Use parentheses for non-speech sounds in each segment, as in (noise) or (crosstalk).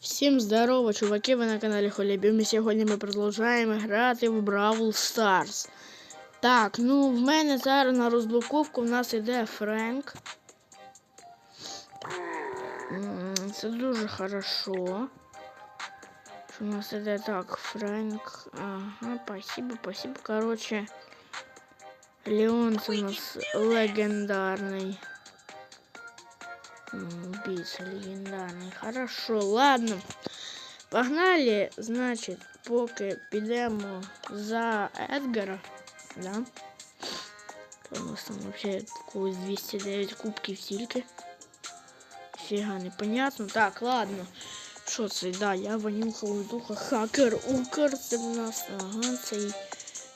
Всім здорово, чуваки! Ви на каналі Холібім. І сьогодні ми продовжуємо грати в Бравл Старс. Так, ну в мене зараз на розблоковку в нас іде Френк. М, Це дуже хорошо. Що у нас іде так, Френк. Ага, спасибо, спасибо. Короче, Леон це у нас легендарний. Убийца легендарный. Хорошо, ладно. Погнали, значить, поки підемо за Едгара. Да? У нас там вообще когось 209 кубків тільки. Фіга, непонятно. Так, ладно. Що це? Да, я вонюха духа хакер Укр. Це. Ага, цей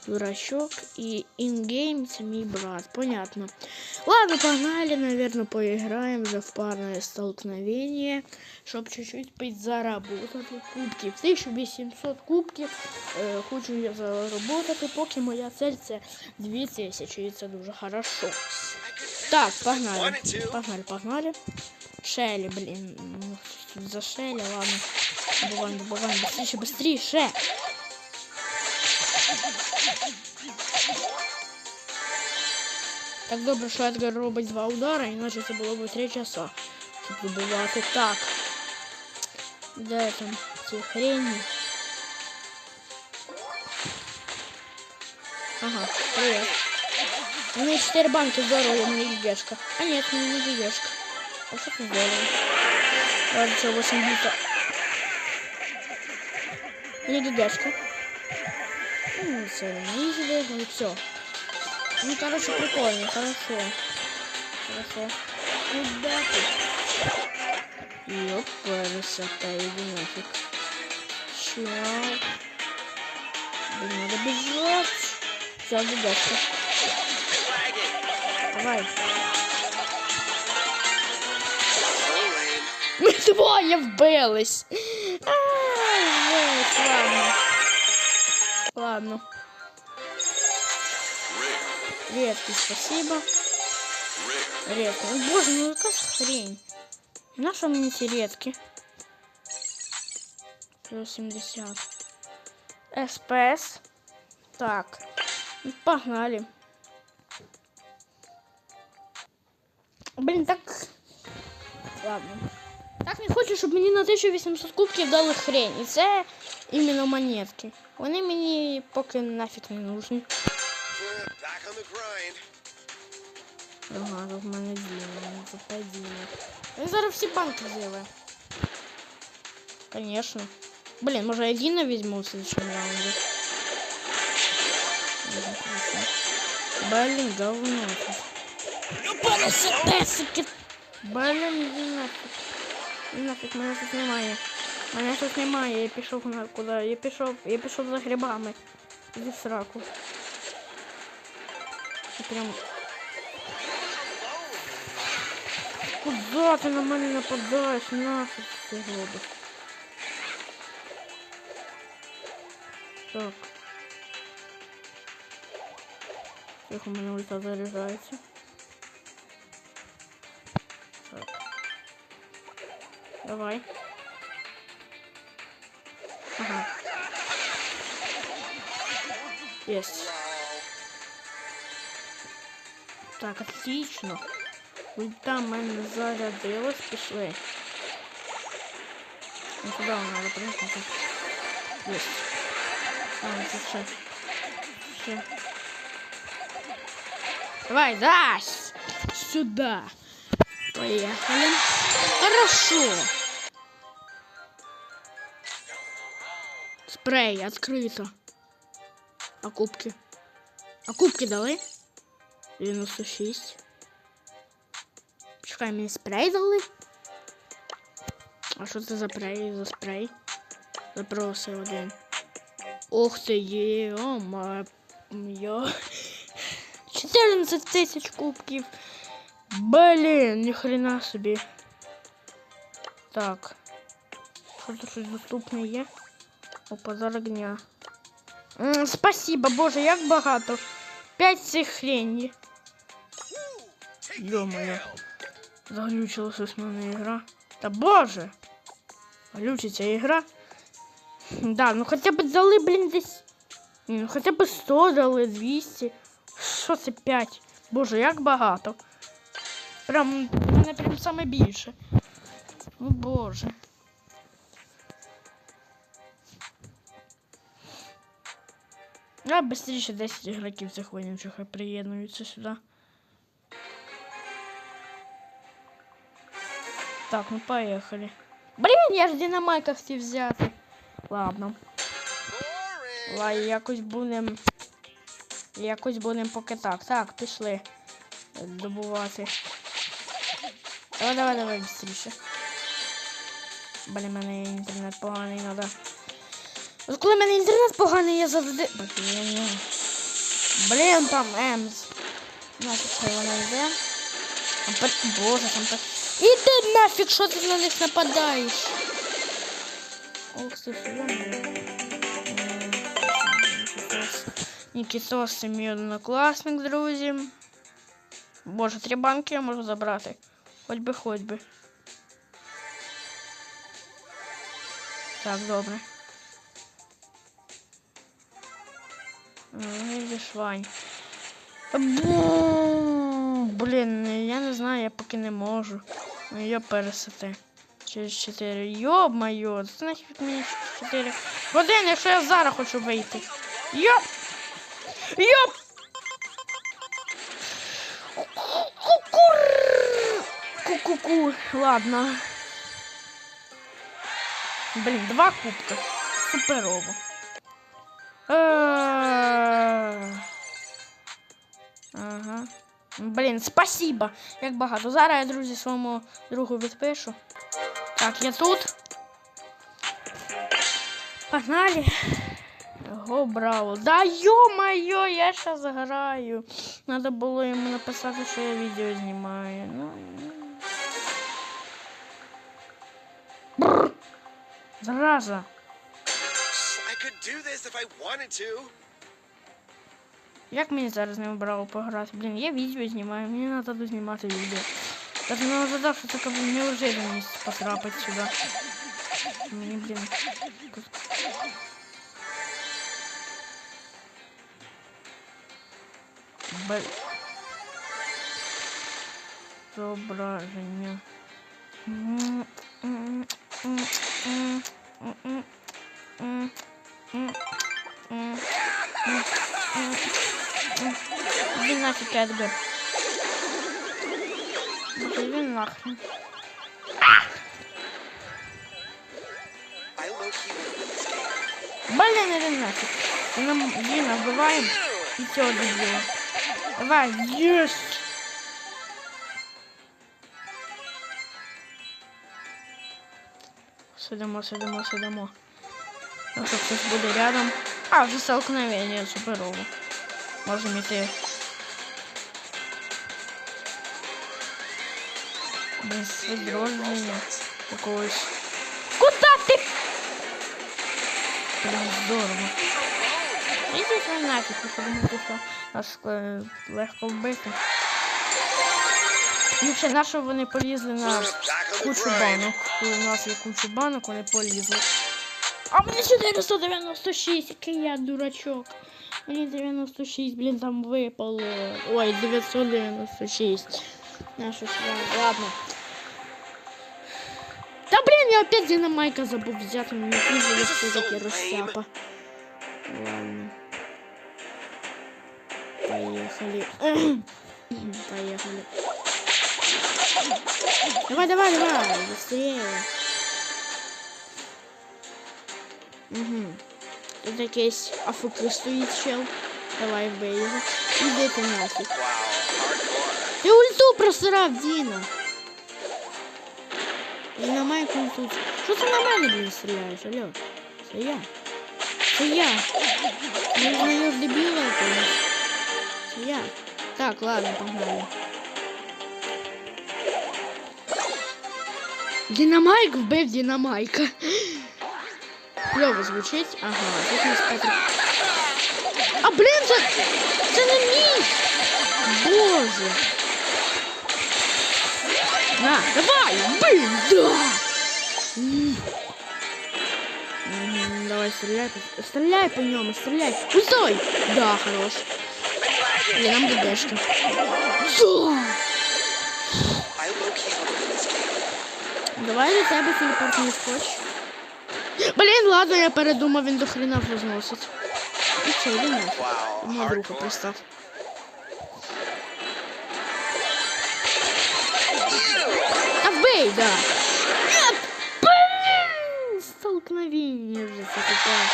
дурачок. І інгейм це мій брат. Понятно. Ладно, погнали, наверное, поиграем уже в парное столкновение, чтобы чуть-чуть подзаработать кубків. 1800 кубків е, хочу я заработати, поки моя цель це 2000, і це дуже хорошо. Так, погнали. Погнали, погнали. Шелі, блін. ну, тут За Шелі, ладно. Добуваем, добуваем, быстрее, быстрее. Так добре, що Едгар робить два удари, іначе це було б три часа. Щоб вибивати. Так. Де там ці хрені? Ага, привет. У меня 4 банки здорово, у меня гигешка. А нет, у меня не гигешка. А что ты здорово? Ладно, что, 8 бита. Не гигешка. Ну, все, не и все. Ну, короче, прикольно, хорошо. Хорошо. Куда ты? Ёпа, высота, иди нафиг. Чё? Блин, надо бежать. Всё, бегашка. Давай. Ми двоє вбились. Ай, жесть, ладно. Ладно. Редкий, спасибо. Редкий. О, боже, ну какая хрень. На что мне эти редки? Плюс 70. СПС. Так. ну, Погнали. Блин, так... Ладно. Так не хочу, щоб мені на 1800 кубків дали хрень. І це іменно монетки. Вони мені поки нафіг не нужні. Ага, тут в мене діли, це діли. Він зараз всі банки з'явив. Конечно. Блін, може я Діна візьму в следующем раунді. Дуже класно. Блін, говно тут. Ёбана сетесики! Блін, іди нафіг. Іди нафіг, мене тут немає. Мене тут немає, я пішов на куди. Я пішов, я пішов за грибами. Іди в сраку. Я прям Куда ти на мене нападаєш? Нафіг ти робиш? Так. Як у мене ульта заряджається. Так. Давай. Ага. Есть. Так, отлично. Ульта в мене зарядилась, пішли. Ну куди вона надо приїхати? Єсть. А, ну тут ще. Ще. Давай, да! с- Сюда. Поехали. Хорошо. Спрей открыто. А кубки? А кубки дали? 96. Чекай, мені спрей дали? А що це за спрей? За спрей? Запроси один. Ух ти, є, (laughs) о моя. 14 тисяч кубків. Блін, ніхрена собі. Так. Що тут щось доступне є? Опа, зараз дня. М, Спасибо, боже, як багато. П'ять цих хрені. Ё-моё. Заглючилась ось мене ігра. Та боже! Глючиться ігра. Да, ну хоча б дали, блін, десь. Ні, Ну хоча б 100 дали, 200. Що це 5? Боже, як багато. Прям, в мене прям саме більше. О боже. А, быстріше 10 ігроків цих вонючих хай приєднуються сюди. Так, ну поехали. Блін, я ж динамайка хотів взяти. Ладно. Boring. Ла, якось будем. Якось будем поки так. Так, пішли. Добувати. Давай, давай, давай, быстріше. Блін, в мене інтернет поганий, надо. От коли в мене інтернет поганий, я завжди. Блін, Блін там Емс. Нафіг, що вона йде. Боже, там так. Іди нафіг, що ти на них нападаєш? Ох, слушай, Нікітос, це мій однокласник, друзі. Боже, три банки я можу забрати. Хоч би, хоч би. Так, добре. Ну, Видиш, Вань. Бу- Блін, я не знаю, я поки не можу. Пересити. Через 4. Йо-моє, це нафіг мені 4 години, якщо я зараз хочу вийти. Йоп! Йоп! Ку-ку-ку. Ладно. Блін, два кубка. Суперово. Ага. Блін, спасибо. Як багато. Зараз я, друзі, своєму другу відпишу. Так, я тут. Погнали. Го, браво. Да ё-моё, я сейчас граю. Надо було йому написати, що я відео знімаю. Ну. Зараза. I could do this if I wanted to. Як мені зараз не браво пограти? Блін, я відео знімаю, мені треба дознімати відео. Так не ожидав, що така неожиданність потрапить сюди. Мені, блін. тут- Б... Зображення. М, Иди нафиг, Эдгар. Иди нахрен. Блин, или нафиг. Мы Дина бываем и все друзья. Давай, yes! Садимо, садимо, садимо. Я ну сейчас буду рядом. А, уже столкновение, супер суперово. Можемо йти. Без відродження якогось. Куда ти? Блін, здорово. Ідіть ви нафіг, подумайте, що нас е, легко вбити. І взагалі, на що вони полізли на кучу банок? Коли у нас є кучу банок, вони полізли. А мені 496, який я дурачок. Мне 96, блин, там выпало. Ой, 996. Нашу Ладно. Да блин, я опять динамайка забыл взять. У пиздец все-таки растяпа. Ладно. Поехали. (clears throat) Поехали. Давай, давай, давай, быстрее. Угу. Тут якийсь афуки стоїть чел. Давай вбий його. Іди ти нафіг. Wow, hardcore. Ти ульту просирав, Діна. І на майку тут. Що ти на мене, блін, стріляєш, алло? Це я. Це я. Не знаєш дебіла якогось. Це я. Так, ладно, погнали. Динамайк вбив Динамайка. клево звучить. Ага, тут у Патрик. А блин, це, це не мій! Боже! На, давай! блин, Да! Давай, стреляй, стреляй по нему, стреляй. Пустой! Да, хорош. Я нам ДДшка. Да! Давай летай тебе телепорт не. Блін, ладно, я передумав, він до хрена розносить. І все, йди нафіг. Wow, Мого друга hardcore. пристав. А бей, да. Нет, блин, столкновение уже закупаю.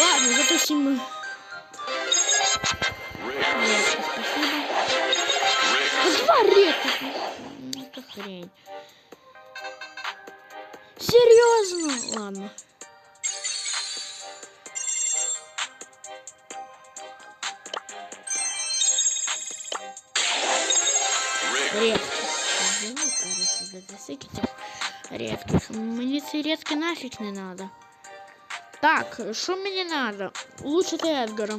Ладно, зато сим... Редко, спасибо. Да Два редко. Это хрень. Серьезно? Ладно. Редких. Извини, кажется, за десятки редких. Мені ці редки нафіг не надо. Так, що мені надо? Улучшити Едгара.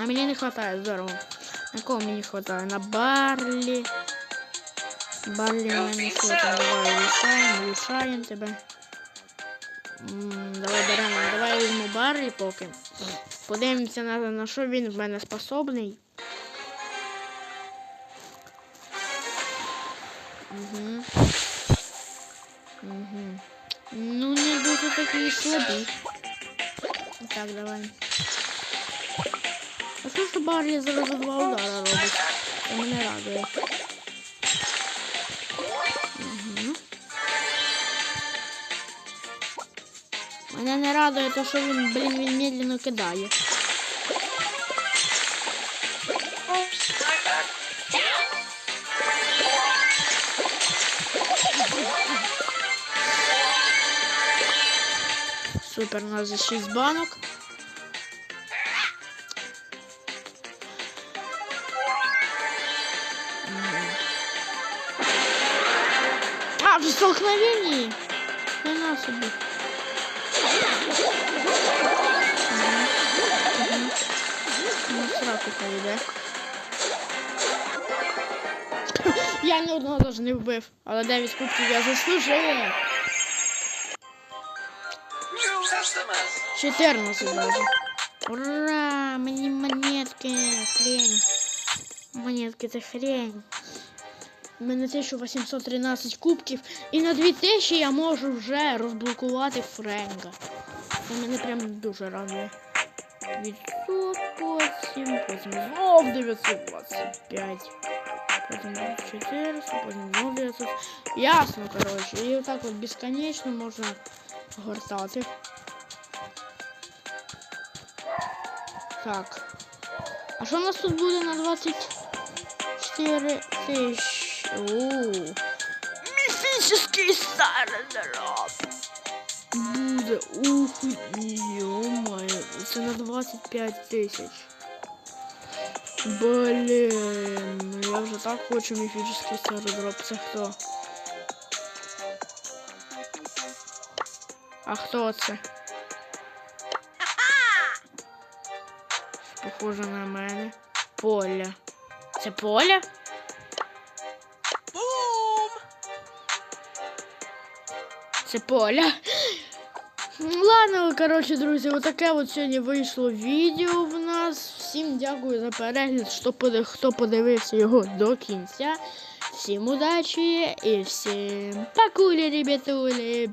А мені не хватає здорово. На кого мені хватає? На Барлі. Барлі в мене що там? Давай улучшаємо, улучшаємо тебе. М, Давай беремо, давай візьму Барлі поки. Подивимося на, на що він в мене способний. Угу. Угу. Ну, не дуже такий слабий. Так, давай. А що ж Барлі зараз два удара робить? Це мене радує. Мене не радує те, що він, блін, він медленно кидає. Супер, у нас за 6 банок. Мгм. А, в столкновении? Хрена себе. Мгм. нахуй, йде. (laughs) Я ні одного даже не вбив, але ведь кубки я заслужив. 14 даже. Ура! Мені монетки, хрень. Монетки це хрень. У мене 1813 кубков, и на 2000 я могу уже розблокувати Френка. У меня прям дуже радує. Від... 8, потім знов 925. Потім 400, потім знов 900. Ясно, коротше. І отак от безконечно можна гортати. Так. А что у нас тут будет на 24 тисячі? Міфічний стародороб! Будет, ух, йо-моє, это на 25 тысяч. Блін, я вже так хочу міфічний стардроп. Це хто? А хто це? Похоже на мене. Поля. Це поля? Boom! Це поля. Ну, Ладно, коротше, друзі, отаке от сьогодні вийшло відео в нас. Всім дякую за перегляд, що поди- хто подивився його до кінця. Всім удачі і всім пакулі, ребятулі!